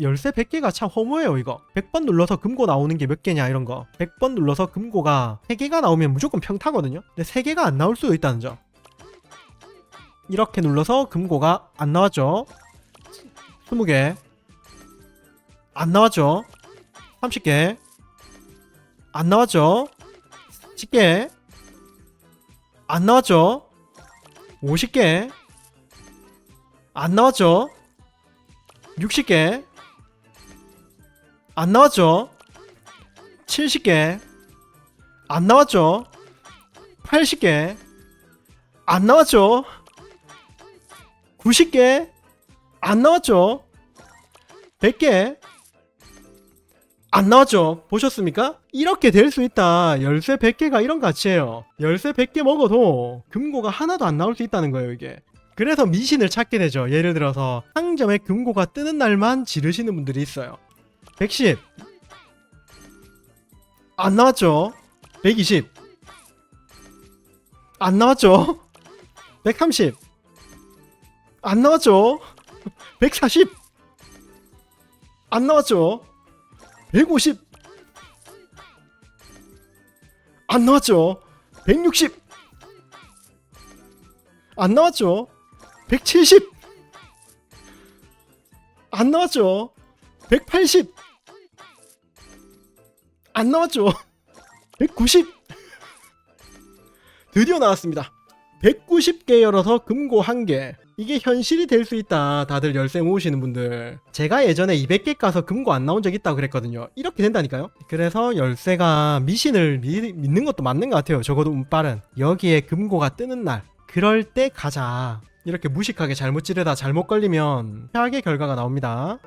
열쇠 100개가 참 허무해요 이거. 100번 눌러서 금고 나오는 게 몇 개냐 이런 거. 100번 눌러서 금고가 3개가 나오면 무조건 평타거든요. 근데 3개가 안 나올 수도 있다는 점. 이렇게 눌러서 금고가 안 나왔죠? 20개. 안 나왔죠? 30개. 안 나왔죠? 10개. 안 나왔죠? 50개. 안 나왔죠? 60개 안 나왔죠? 70개. 안 나왔죠? 80개. 안 나왔죠? 90개. 안 나왔죠? 100개. 안 나왔죠? 보셨습니까? 이렇게 될 수 있다. 열쇠 100개가 이런 가치예요. 열쇠 100개 먹어도 금고가 하나도 안 나올 수 있다는 거예요 이게. 그래서 미신을 찾게 되죠. 예를 들어서 상점에 금고가 뜨는 날만 지르시는 분들이 있어요 110 안 나왔죠? 120 안 나왔죠? 130 안 나왔죠? 140 안 나왔죠? 150 안 나왔죠? 160 안 나왔죠? 170 안 나왔죠? 180 안 나왔죠. 190 드디어 나왔습니다. 190개 열어서 금고 1개. 이게 현실이 될 수 있다. 다들 열쇠 모으시는 분들. 제가 예전에 200개 까서 금고 안 나온 적 있다고 그랬거든요. 이렇게 된다니까요. 그래서 열쇠가 미신을 미- 믿는 것도 맞는 것 같아요. 적어도 운빨은. 여기에 금고가 뜨는 날. 그럴 때 가자. 이렇게 무식하게 잘못 찌르다 잘못 걸리면 최악의 결과가 나옵니다